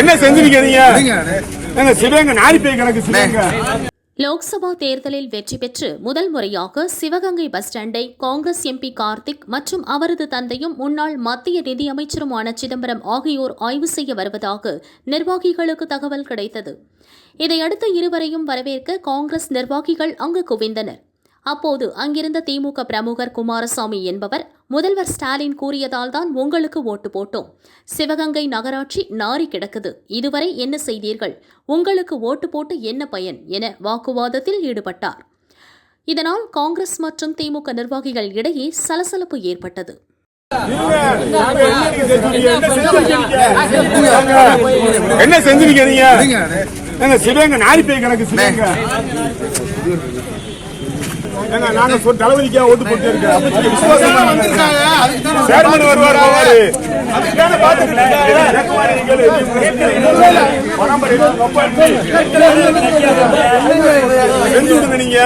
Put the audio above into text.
என்ன செஞ்சிருக்கீங்க நாரி பேய் கணக்கு லோக்சபா தேர்தலில் வெற்றி பெற்று முதல் முறையாக சிவகங்கை பஸ் ஸ்டாண்டை காங்கிரஸ் எம்பி கார்த்திக் மற்றும் அவரது தந்தையும் முன்னாள் மத்திய நிதியமைச்சருமான சிதம்பரம் ஆகியோர் ஆய்வு செய்ய வருவதாக நிர்வாகிகளுக்கு தகவல் கிடைத்தது. இதையடுத்து இருவரையும் வரவேற்க காங்கிரஸ் நிர்வாகிகள் அங்கு குவிந்தனர். அப்போது அங்கிருந்த திமுக பிரமுகர் குமாரசாமி என்பவர் முதல்வர் ஸ்டாலின் கூறியதால் தான் உங்களுக்கு ஓட்டு போட்டோம். சிவகங்கை நகராட்சி நாரி கிடக்குது. இதுவரை என்ன செய்தீர்கள்? உங்களுக்கு ஓட்டு போட்டு என்ன பயன்? என வாக்குவாதத்தில் ஈடுபட்டார். இதனால் காங்கிரஸ் மற்றும் திமுக நிர்வாகிகள் இடையே சலசலப்பு ஏற்பட்டது. என்ன செஞ்சிருக்கீங்க நீங்க? என்ன சிவகங்கை நாரி பேய் கணக்கு சிவகங்கை. ஏங்க, நாங்க தளபதிக்கா ஓட்டு போட்டு இருக்கோம் சேர்மன் வருவார் போவாரு அதுக்கான பாத்துக்கிட்டு செஞ்சு விடுங்க நீங்க.